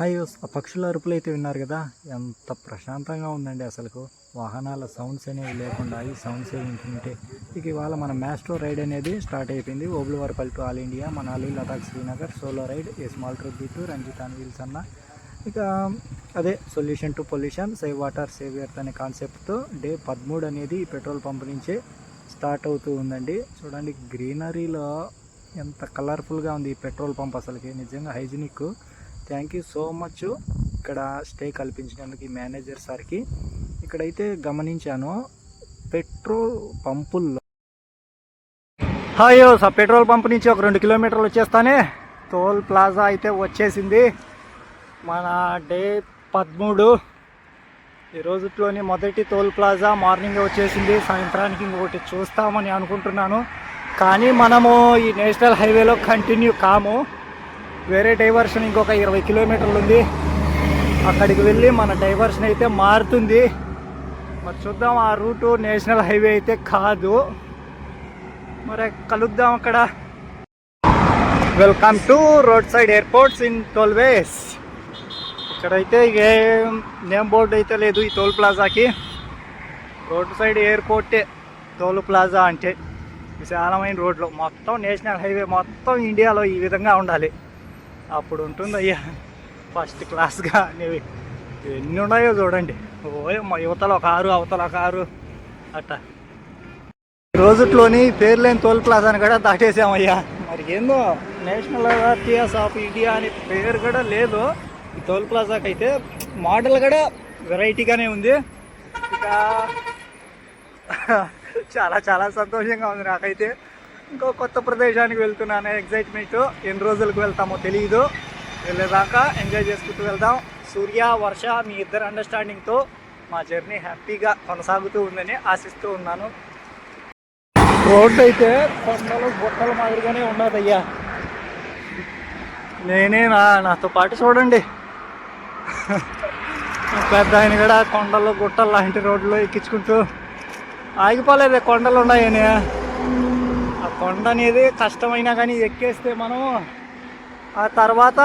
Hi ఆ పక్షుల అరుపులు అయితే విన్నారు కదా? ఎంత ప్రశాంతంగా ఉందండి అసలు వాహనాల సౌండ్స్ అనేవి లేకుండా ఈ సౌండ్స్ వింటుంటే. ఇక ఇవాళ మన మ్యాస్ట్రో రైడ్ అనేది స్టార్ట్ అయిపోయింది. Obulavaripalli to all India Manali Ladakh Srinagar solo ride a small trip to Ranjith wheels అన్న. ఇక అదే solution to pollution save water save earth అనే కాన్సెప్ట్తో డే పదమూడు అనేది ఈ పెట్రోల్ పంప్ నుంచే స్టార్ట్ అవుతూ ఉందండి. చూడండి గ్రీనరీలో ఎంత కలర్ఫుల్గా ఉంది ఈ పెట్రోల్ పంప్ అసలుకి. నిజంగా hygienic thank you so much ఇక్కడ స్టే కల్పించినందుకు ఈ మేనేజర్ సార్కి. ఇక్కడైతే గమనించాను పెట్రోల్ పంపుల్లో హాయో సార్ పెట్రోల్ పంప్ నుంచి ఒక రెండు కిలోమీటర్లు వచ్చేస్తానే. టోల్ ప్లాజా అయితే వచ్చేసింది. మన డే పదమూడు. ఈ రోజుట్లోని మొదటి టోల్ ప్లాజా మార్నింగ్ వచ్చేసింది. సాయంత్రానికి ఇంకొకటి చూస్తామని అనుకుంటున్నాను. కానీ మనము ఈ నేషనల్ హైవేలో కంటిన్యూ కాము. వేరే డైవర్షన్ ఇంకొక ఇరవై కిలోమీటర్లు ఉంది. అక్కడికి వెళ్ళి మన డైవర్షన్ అయితే మారుతుంది. మరి చూద్దాం ఆ రూటు నేషనల్ హైవే అయితే కాదు. మరి కలుద్దాం అక్కడ. Welcome to road side airports in tollways ఇక్కడైతే ఏం నేమ్ బోర్డు అయితే లేదు ఈ టోల్ ప్లాజాకి రోడ్ సైడ్ ఎయిర్పోర్టే టోల్ ప్లాజా అంటే. విశాలమైన రోడ్లు. మొత్తం నేషనల్ హైవే మొత్తం ఇండియాలో ఈ విధంగా ఉండాలి. అప్పుడు ఉంటుంది అయ్యా ఫస్ట్ క్లాస్గా అనేవి. ఎన్ని ఉన్నాయో చూడండి. ఓ యువతలు ఒక ఆరు అవతల ఒక ఆరు. అట్ట. రోజుట్లోని పేరు లేని టోల్ ప్లాజాని కూడా దాటేసామయ్యా. మరి ఏందో నేషనల్ అథారిటీస్ ఆఫ్ ఇండియా అనే పేరు కూడా లేదు. ఈ తోలు ప్లాజాకి అయితే మోడల్ కూడా వెరైటీగానే ఉంది. ఇక చాలా చాలా సంతోషంగా ఉంది నాకైతే. ఇంకో కొత్త ప్రదేశానికి వెళ్తున్నాను. ఎగ్జైట్మెంట్ ఎన్ని రోజులకు వెళ్తామో తెలియదు వెళ్ళేదాకా ఎంజాయ్ చేసుకుంటూ వెళ్దాం. సూర్య వర్ష మీ ఇద్దరు అండర్స్టాండింగ్తో మా జర్నీ హ్యాపీగా కొనసాగుతూ ఉందని ఆశిస్తూ ఉన్నాను. రోడ్డు అయితే కొండలు గుట్టల మాదిరిగానే ఉన్నదయ్యా. నేనే నా నాతో పాటు చూడండి. పెద్ద ఆయన కూడా కొండలు గుట్టలు లాంటి రోడ్లు ఎక్కించుకుంటూ ఆగిపోలేదు. కొండలు ఉన్నాయని. కొండ అనేది కష్టమైనా కానీ ఎక్కేస్తే మనం ఆ తర్వాత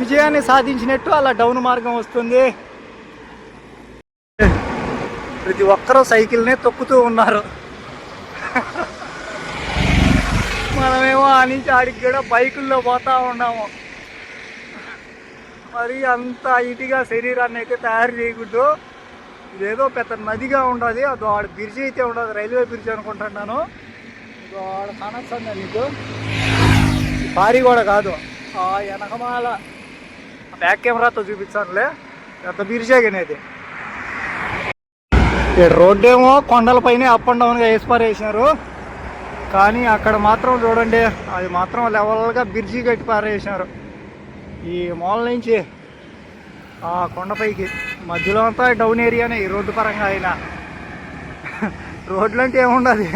విజయాన్ని సాధించినట్టు అలా డౌన్ మార్గం వస్తుంది. ప్రతి ఒక్కరూ సైకిల్నే తొక్కుతూ ఉన్నారు. మనమేమో ఆ నుంచి ఆడికి కూడా బైకుల్లో పోతూ ఉన్నాము. మరి అంత ఇటుగా శరీరాన్ని అయితే తయారు చేయకూడదు. ఇదేదో పెద్ద నదిగా ఉండదు అది ఆడ బ్రిడ్జి అయితే ఉండదు. రైల్వే బ్రిడ్జ్ అనుకుంటున్నాను ఇదో ఆడ కనొస్తుంది నీకు. భారీ కూడా కాదు. ఆ వెనకమాల బ్యాక్ కెమెరాతో చూపించానులే. పెద్ద బ్రిడ్జే అనేది ఈ రోడ్డు ఏమో కొండలపైనే అప్ అండ్ డౌన్గా వేసిపారు వేసినారు. కానీ అక్కడ మాత్రం చూడండి అది మాత్రం లెవెల్గా బ్రిడ్జి కట్టి పారేసినారు. ఈ మూల నుంచి ఆ కొండపైకి మధ్యలో అంతా డౌన్ ఏరియానే ఈ రోడ్డు పరంగా అయినా. రోడ్లు అంటే ఏముండదు.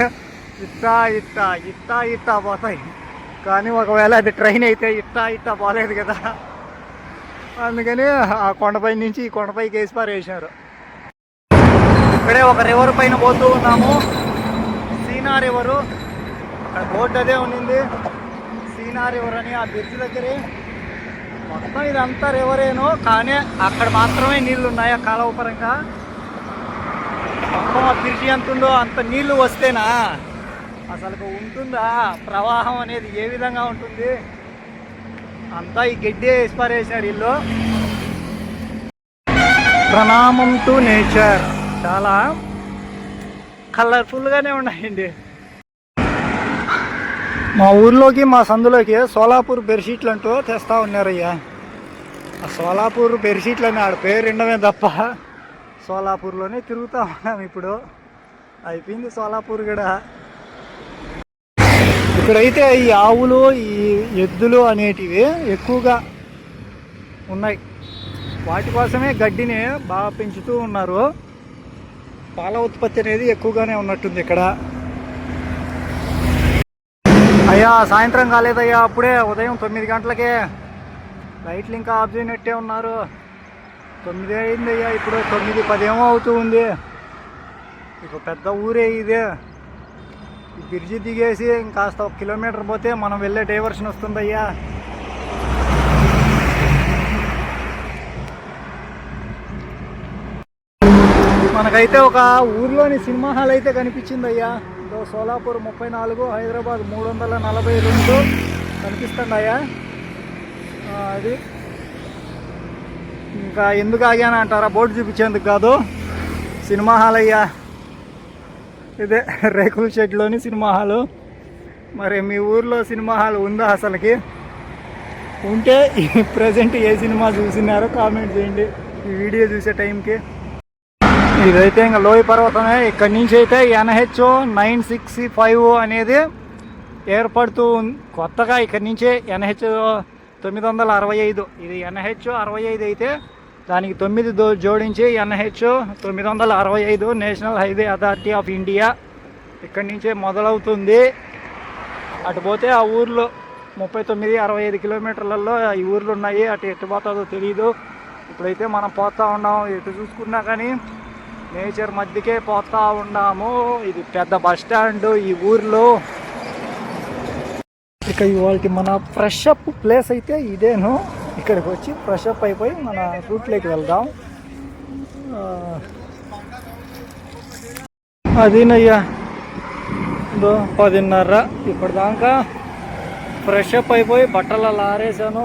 ఇట్టా ఇట్టా ఇట్టా ఇట్టా పోతాయి. కానీ ఒకవేళ అది ట్రైన్ అయితే ఇట్టా ఇట్టా పోలేదు కదా. అందుకని ఆ కొండపై నుంచి ఈ కొండపైకి కేసు పారేసినారు ఇక్కడే ఒక రివర్ పైన పోతూ ఉన్నాము. సీనా రివరు అక్కడ బోర్డు అదే ఉండింది సీనా రివర్ అని ఆ బ్రిడ్జ్ దగ్గరే మొత్తం ఇదంతా రివరేనో కానీ అక్కడ మాత్రమే నీళ్ళు ఉన్నాయి ఆ కాలువ పరంగా మొత్తం ఆ బ్రిడ్జి ఎంత ఉందో అంత నీళ్ళు వస్తేనా? అసలు ఉంటుందా? ప్రవాహం అనేది ఏ విధంగా ఉంటుంది? అంతా ఈ గడ్డి వేసి ఇల్లు. ప్రణామం టు నేచర్. చాలా కలర్ఫుల్గానే ఉన్నాయండి. మా ఊర్లోకి మా సందులోకి సోలాపూర్ బెడ్షీట్లు అంటూ తెస్తా ఉన్నారయ్యా. ఆ సోలాపూర్ బెడ్షీట్లు అని ఆడ పేరు ఉండమే తప్ప సోలాపూర్లోనే తిరుగుతూ ఉన్నాం ఇప్పుడు. అయిపోయింది సోలాపూర్ కూడా. ఇక్కడైతే ఈ ఆవులు ఈ ఎద్దులు అనేటివి ఎక్కువగా ఉన్నాయి. వాటి కోసమే గడ్డిని బాగా పెంచుతూ ఉన్నారు. పాల ఉత్పత్తి అనేది ఎక్కువగానే ఉన్నట్టుంది ఇక్కడ. అయ్యా సాయంత్రం కాలేదయ్యా అప్పుడే ఉదయం తొమ్మిది గంటలకే. లైట్లు ఇంకా ఆఫ్ చేయనట్టే ఉన్నారు. తొమ్మిది అయిందయ్యా ఇప్పుడు తొమ్మిది పదేమో అవుతూ ఉంది. ఇక పెద్ద ఊరే ఇది. ఈ బ్రిడ్జి దిగేసి ఇంకాస్త ఒక కిలోమీటర్ పోతే మనం వెళ్ళే డైవర్షన్ వస్తుందయ్యా. మనకైతే ఒక ఊర్లోని సినిమా హాల్ అయితే కనిపించిందయ్యా. ఇదో సోలాపూర్ ముప్పై నాలుగు హైదరాబాద్ మూడు వందల నలభై రెండు. కనిపిస్తుంది అది. ఇంకా ఎందుకు ఆగాను అంటారా? బోర్డు చూపించేందుకు కాదు. సినిమా హాల్ అయ్యా. ఇదే రేకుల షెడ్లోని సినిమా హాలు. మరి మీ ఊర్లో సినిమా హాల్ ఉందా అసలుకి? ఉంటే ప్రజెంట్ ఏ సినిమా చూసినారో కామెంట్ చేయండి. ఈ వీడియో చూసే టైంకి. ఇదైతే ఇంకా లోయ పర్వతమే. ఇక్కడి నుంచి అయితే ఎన్హెచ్ నైన్ సిక్స్ ఫైవ్ అనేది ఏర్పడుతూ ఉంది. కొత్తగా ఇక్కడి నుంచే ఎన్హెచ్ తొమ్మిది వందల అరవై ఐదు. ఇది ఎన్హెచ్ అరవై ఐదు అయితే దానికి తొమ్మిది జోడించి ఎన్హెచ్ తొమ్మిది వందల అరవై ఐదు national highway authority of India ఇక్కడి నుంచే మొదలవుతుంది. అటు పోతే ఆ ఊర్లో ముప్పై తొమ్మిది అరవై ఐదు కిలోమీటర్లలో ఈ ఊర్లు ఉన్నాయి. అటు ఎటు పోతుందో తెలియదు ఇప్పుడైతే మనం పోతా ఉన్నాం. ఎటు చూసుకున్నా కానీ నేచర్ మధ్యకే పోతా ఉన్నాము. ఇది పెద్ద బస్ స్టాండ్ ఈ ఊర్లో. ఇక ఇవాళ మన ఫ్రెష్ అప్ ప్లేస్ అయితే ఇదేను. ఇక్కడికి వచ్చి ఫ్రెష్ అప్ అయిపోయి మన రూట్లోకి వెళ్దాం. అదేనయ్యా ఇదో పదిన్నర ఇప్పటిదాకా ఫ్రెష్ అప్ అయిపోయి బట్టలు అలా ఆరేసాను.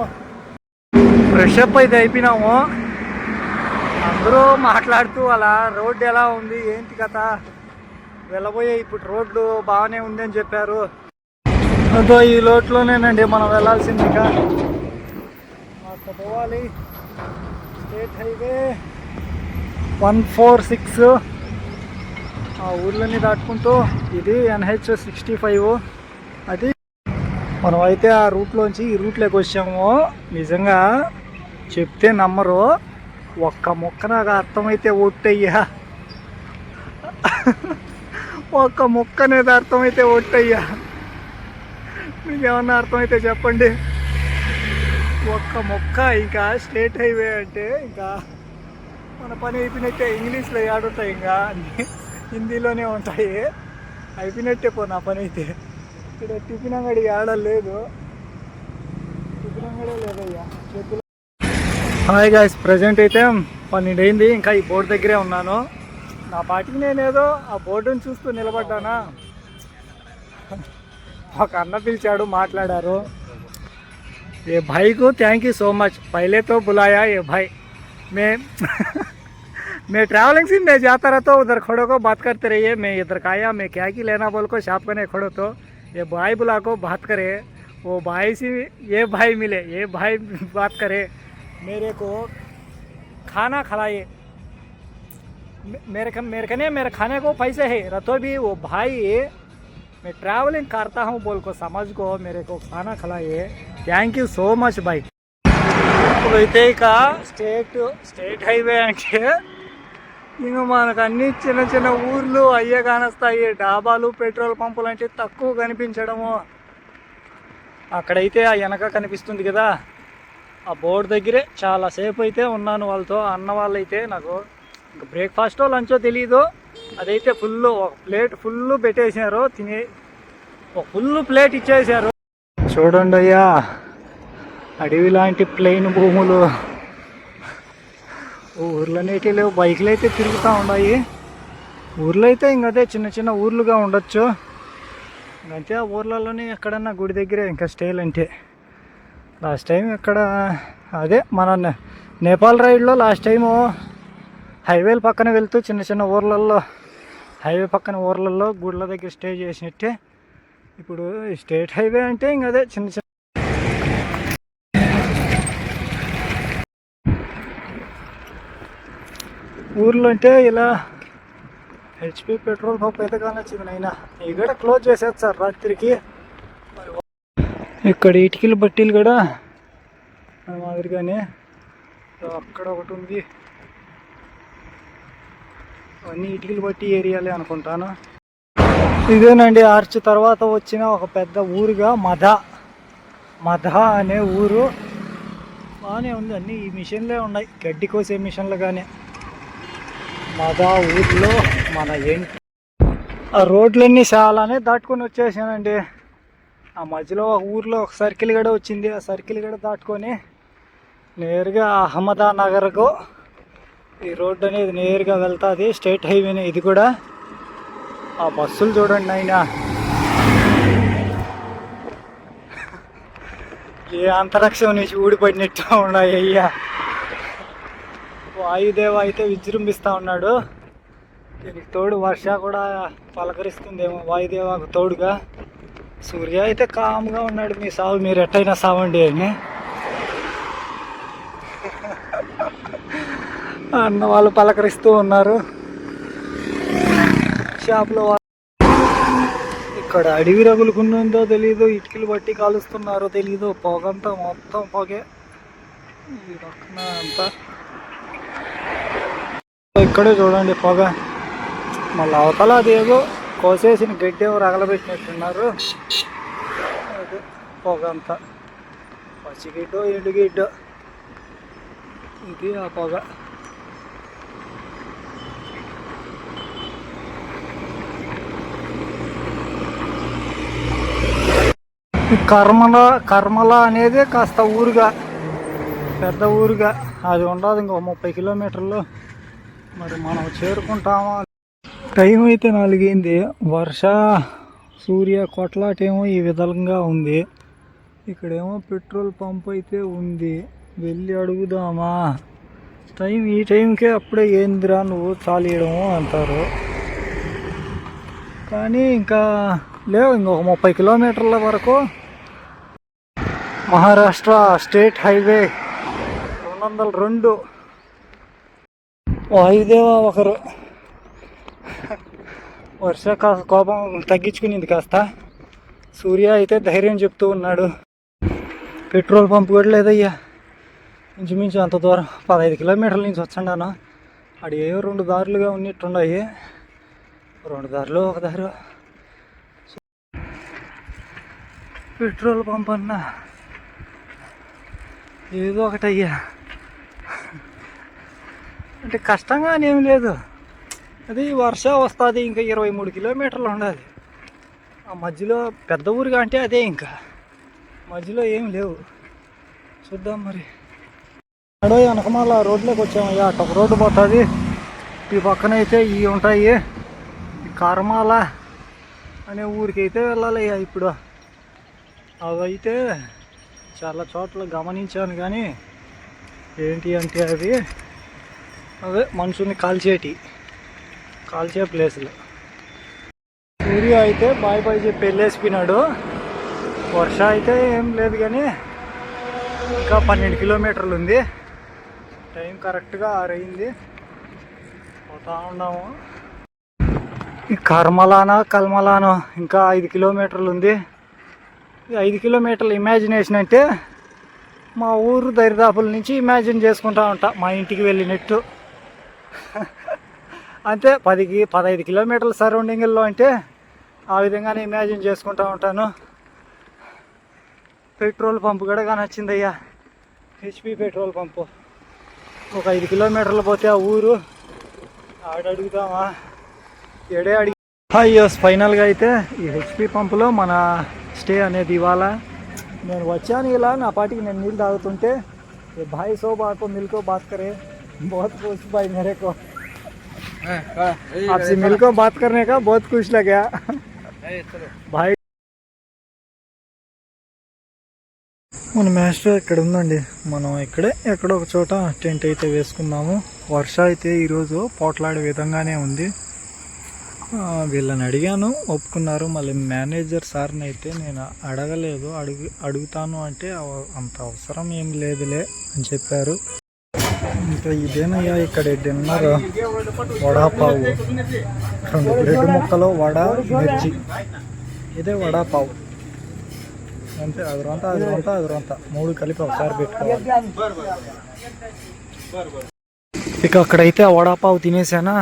ఫ్రెష్ అప్ అయితే అయిపోయినాము. అందరూ మాట్లాడుతూ అలా రోడ్డు ఎలా ఉంది ఏంటి కథ? వెళ్ళబోయే ఇప్పుడు రోడ్లు బాగానే ఉంది అని చెప్పారు. అదో ఈ లోట్లోనేనండి మనం వెళ్ళాల్సింది ఇక. అక్కడ పోవాలి. State highway one four six. ఆ ఊర్లన్నీ దాటుకుంటూ ఇది ఎన్హెచ్ సిక్స్టీ ఫైవ్. అది మనం అయితే ఆ రూట్లోంచి ఈ రూట్లోకి వచ్చాము. నిజంగా చెప్తే నమ్మరు. ఒక్క మొక్క నాకు అర్థమైతే ఒట్టయ్యా. ఒక్క మొక్క అనేది అర్థమైతే ఒట్టయ్యా. మీకేమన్నా అర్థమైతే చెప్పండి. ఒక్క మొక్క ఇంకా స్టేట్ హైవే అంటే ఇంకా మన పని అయిపోయినట్టే ఇంగ్లీష్లో ఆడుతాయి ఇంకా అన్నీ హిందీలోనే ఉంటాయి. అయిపోయినట్టే పో నా పని అయితే. ఇక్కడ టిఫిన్ అంగడి ఆడలేదు టిఫిన్ అంగడే లేదయ్యా. హాయ్ గాయస్ ప్రజెంట్ అయితే పన్నెండు అయింది ఇంకా ఈ బోర్డు దగ్గరే ఉన్నాను నా పాటికి నేనేదో ఆ బోర్డుని చూస్తూ నిలబడ్డానా ఒక అన్న పిలిచాడు మాట్లాడారు ఏ भाई को थैंक यू सो मच पहले तो बुलाया ये भाई मैं मैं ट्रैवलिंग से मैं जाता रहता हूँ उधर खड़ो को बात करते रहिए मैं इधर का आया मैं क्या की लेना बोल को शॉप करने खड़ो तो ये भाई बुला को बात करे वो भाई से ये भाई मिले ये भाई बात करे मेरे को खाना खिलाइए मे- मेरे ख- मेरे कने मेरे खाने को पैसे है रतो भी वो भाई मैं ट्रैवलिंग करता हूँ बोल को समझ को मेरे को खाना खिलाइए thank you so much bye ఇప్పుడైతే ఇక స్టేట్ స్టేట్ హైవే అంటే ఇంకా మనకు అన్ని చిన్న చిన్న ఊర్లు అయ్యే కానొస్తాయి డాబాలు పెట్రోల్ పంపులు అంటే తక్కువ కనిపించడము అక్కడైతే ఆ వెనక కనిపిస్తుంది కదా ఆ బోర్డు దగ్గరే చాలాసేపు అయితే ఉన్నాను వాళ్ళతో. అన్న వాళ్ళైతే నాకు ఇంకా బ్రేక్ఫాస్టో లంచో తెలియదు అదైతే ఫుల్ ఒక ప్లేట్ ఫుల్ పెట్టేశారు తినే ఒక ఫుల్ ప్లేట్ ఇచ్చేసారు చూడండి అయ్యా అడవి లాంటి ప్లెయిన్ భూములు. ఊర్లనేటి లేవు బైకులు అయితే తిరుగుతూ ఉన్నాయి. ఊర్లో అయితే ఇంక అదే చిన్న చిన్న ఊర్లుగా ఉండొచ్చు. అంతే ఆ ఊర్లలోనే ఎక్కడన్నా గుడి దగ్గరే ఇంకా స్టేలు అంటే లాస్ట్ టైం ఇక్కడ అదే మన నేపాల్ రైడ్లో లాస్ట్ టైము హైవేల పక్కన వెళ్తూ చిన్న చిన్న ఊర్లలో హైవే పక్కన ఊర్లలో గుడ్ల దగ్గర స్టే చేసినట్టే. ఇప్పుడు స్టేట్ హైవే అంటే ఇంక అదే చిన్న చిన్న ఊర్లో అంటే ఇలా హెచ్పి పెట్రోల్ పంప్ అయితే కానొచ్చింది నైనా ఇక్కడ క్లోజ్ చేసేది సార్ రాత్రికి. ఇక్కడ ఇటుకలు బట్టీలు కూడా మాదిరిగానే. అక్కడ ఒకటి ఉంది. అన్ని ఇటుకలు బట్టి ఏరియాలే అనుకుంటాను. ఇదేనండి ఆర్చ్. తర్వాత వచ్చిన ఒక పెద్ద ఊరుగా మధ. మధ అనే ఊరు. బాగానే ఉంది అన్ని. ఈ మిషన్లే ఉన్నాయి. గడ్డి కోసే మిషన్లు కానీ మధ ఊర్లో మన ఏంటి ఆ రోడ్లన్నీ చాలానే దాటుకొని వచ్చేసానండి. ఆ మధ్యలో ఊర్లో ఒక సర్కిల్ కూడా వచ్చింది. ఆ సర్కిల్ కూడా దాటుకొని నేరుగా అహ్మదా నగర్కు ఈ రోడ్డు అనేది నేరుగా వెళ్తుంది. స్టేట్ హైవేనే ఇది కూడా. ఆ బస్సులు చూడండి ఆయన ఏ అంతరిక్షం నుంచి ఊడిపడినట్టు ఉన్నాయి అయ్యా. వాయుదేవ అయితే విజృంభిస్తూ ఉన్నాడు. దీనికి తోడు వర్ష కూడా పలకరిస్తుందేమో వాయుదేవకు తోడుగా. సూర్య అయితే కామ్గా ఉన్నాడు మీ సాగు మీరు ఎట్టయినా సావండి అని అన్న వాళ్ళు పలకరిస్తూ ఉన్నారు. షాప్లో ఇక్కడ అడవి రగులుకున్నదో తెలియదు ఇటుకలు బట్టి కాలుస్తున్నారో తెలియదు పొగంతా మొత్తం పొగే. ఈ పక్కన అంతా. ఇక్కడే చూడండి పొగ. మళ్ళీ అవతల అదేదో కోసేసిన గడ్డి రగలబెట్టినట్టున్నారు పొగంతా పొగ అంతా. పచ్చిగిడ్డో ఎండుగిడ్డో. ఇది ఆ పొగ. కర్మల కర్మల అనేది కాస్త ఊరుగా పెద్ద ఊరుగా. అది ఉండదు ఇంకో ముప్పై కిలోమీటర్లు. మరి మనం చేరుకుంటామా టైం అయితే నాలుగైంది. వర్ష సూర్య కొట్లాటేమో ఈ విధంగా ఉంది. ఇక్కడేమో పెట్రోల్ పంప్ అయితే ఉంది. వెళ్ళి అడుగుదామా? టైం ఈ టైంకే అప్పుడే ఏందిరా నువ్వు చాలియడము అంటారు. కానీ ఇంకా లేవు ఇంకొక ముప్పై కిలోమీటర్ల వరకు. మహారాష్ట్ర స్టేట్ హైవే రెండు వందల రెండు. వాయుదేవ ఒకరు. వర్ష కోపం తగ్గించుకునింది కాస్త. సూర్య అయితే ధైర్యం చెప్తూ ఉన్నాడు. పెట్రోల్ పంప్ కూడా లేదయ్యా. ఇంచుమించు అంత దూరం. పదహైదు కిలోమీటర్ల నుంచి వచ్చాను అక్కడ ఏ రెండు దారులుగా ఉన్నట్టున్నాయి. రెండు దారులు ఒక దారి. పెట్రోల్ పంప్ అన్నా. ఏదో ఒకటయ్యా. అంటే కష్టంగా అని ఏం లేదు. అది వర్ష వస్తుంది ఇంకా ఇరవై మూడు కిలోమీటర్లు ఉండాలి ఆ మధ్యలో పెద్ద ఊరుగా అంటే అదే ఇంకా. మధ్యలో ఏం లేవు. చూద్దాం మరి. అడో వెనకమాల రోడ్లోకి వచ్చామయ్యా అటు రోడ్డు పోతుంది. ఈ పక్కన అయితే ఇవి ఉంటాయి కర్మాల అనే ఊరికి అయితే వెళ్ళాలయ్యా ఇప్పుడు. అవైతే చాలా చోట్ల గమనించాను కానీ ఏంటి అంటే అది అదే మనుషుల్ని కాల్చేటి. కాల్చే ప్లేసులు సూర్య అయితే బాయ్ బాయ్ చెప్పి వెళ్ళేసిపోయినాడు. వర్ష అయితే ఏం లేదు కానీ ఇంకా పన్నెండు కిలోమీటర్లు ఉంది. టైం కరెక్ట్గా ఆరయింది పోతా ఉన్నాము. ఈ కల్మలానో ఇంకా ఐదు కిలోమీటర్లు ఉంది. ఈ ఐదు కిలోమీటర్ల ఇమాజినేషన్ అంటే మా ఊరు దరిదాపుల నుంచి ఇమాజిన్ చేసుకుంటా ఉంటా. మా ఇంటికి వెళ్ళినట్టు. అంతే పదికి పదహైదు కిలోమీటర్ల సరౌండింగ్లో అంటే ఆ విధంగానే ఇమాజిన్ చేసుకుంటా ఉంటాను పెట్రోల్ పంపు కూడా నచ్చిందయ్యా హెచ్పి పెట్రోల్ పంపు ఒక ఐదు కిలోమీటర్లు పోతే ఆ ఊరు ఆడ అడుగుతామా ఎడే అడిగి అయ్యోస్ ఫైనల్గా అయితే ఈ హెచ్పి పంపులో మన స్టే అనేది ఇవాళ నేను వచ్చాను ఇలా నా పాటికి నేను నీళ్ళు తాగుతుంటే ये भाई सो बात को मिलकर बात करे बहुत खुश भाई मेरे को आपसे मिलकर बात करने का बहुत खुश लगा भाई మన మాస్టర్ ఇక్కడ ఉందండి మనం ఇక్కడే ఎక్కడో ఒక చోట టెంట్ అయితే వేసుకున్నాము వర్ష అయితే ఈరోజు పోట్లాడే విధంగానే ఉంది ఆ, వీళ్ళని అడిగాను ఒప్పుకున్నారు మళ్ళీ మేనేజర్ సార్ని అయితే నేను అడగలేదు అడుగు అడుగుతాను అంటే అవ- అంత అవసరం ఏం లేదులే అని చెప్పారు ఇంకా ఇదేనయ్యా ఇక్కడ డిన్నర్ వడాపావు. రెండు బ్రెడ్ ముక్కలు వడ మిర్చి. ఇదే వడాపావు. అంతే అదురంత అదురంత అదురంత. మూడు కలిపి ఒకసారి పెట్టుకోవాలి. ఇక అక్కడైతే వడాపావు తినేసానా?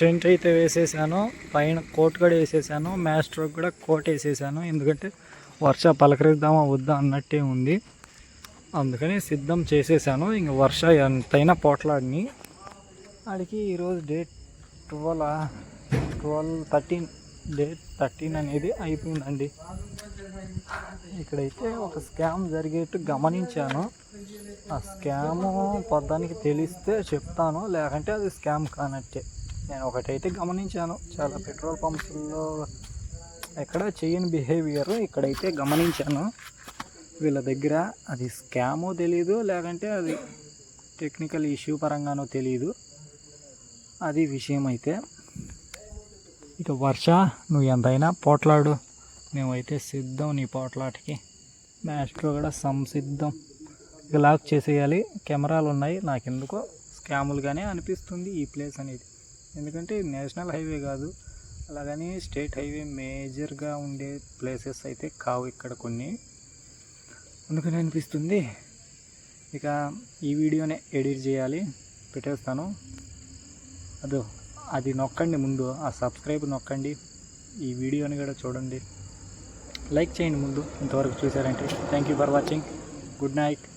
టెంట్ అయితే వేసేసాను పైన కోట్ కూడా వేసేసాను మ్యాస్ట్రోక్ కూడా కోట్ వేసేసాను. ఎందుకంటే వర్ష పలకరిద్దామా వద్దా అన్నట్టే ఉంది. అందుకని సిద్ధం చేసేసాను. ఇంక వర్ష ఎంతైనా పోట్లాడిని. ఆడికి ఈరోజు date twelve twelve thirteen date thirteen అనేది అయిపోయిందండి. ఇక్కడైతే ఒక స్కామ్ జరిగేట్టు గమనించాను. ఆ స్కామ్ పొద్దానికి తెలిస్తే చెప్తాను. లేకంటే అది స్కామ్ కానట్టే. నేను ఒకటైతే గమనించాను. చాలా పెట్రోల్ పంప్స్లో ఎక్కడ చేయని బిహేవియర్. ఇక్కడైతే గమనించాను. వీళ్ళ దగ్గర అది స్కామో తెలియదు లేకంటే అది టెక్నికల్ ఇష్యూ పరంగానో తెలియదు అది విషయం అయితే ఇక వర్ష నువ్వు ఎంతైనా పోట్లాడు. మేమైతే సిద్ధం నీ పోట్లాటికి. మ్యాస్ట్రో కూడా సంసిద్ధం. ఇక లాక్ చేసేయాలి. కెమెరాలు ఉన్నాయి నాకెందుకో స్కాములుగానే అనిపిస్తుంది ఈ ప్లేస్ అనేది. ఎందుకంటే ఇది నేషనల్ హైవే కాదు. అలాగని స్టేట్ హైవే మేజర్గా ఉండే ప్లేసెస్ అయితే కావు ఇక్కడ కొన్ని. అందుకని అనిపిస్తుంది. ఇక ఈ వీడియోనే ఎడిట్ చేయాలి. పెట్టేస్తాను. అదో అది నొక్కండి ముందు. ఆ సబ్స్క్రైబ్ నొక్కండి. ఈ వీడియోని కూడా చూడండి. లైక్ చేయండి ముందు. ఇంతవరకు చూసారంటే thank you for watching. Good night.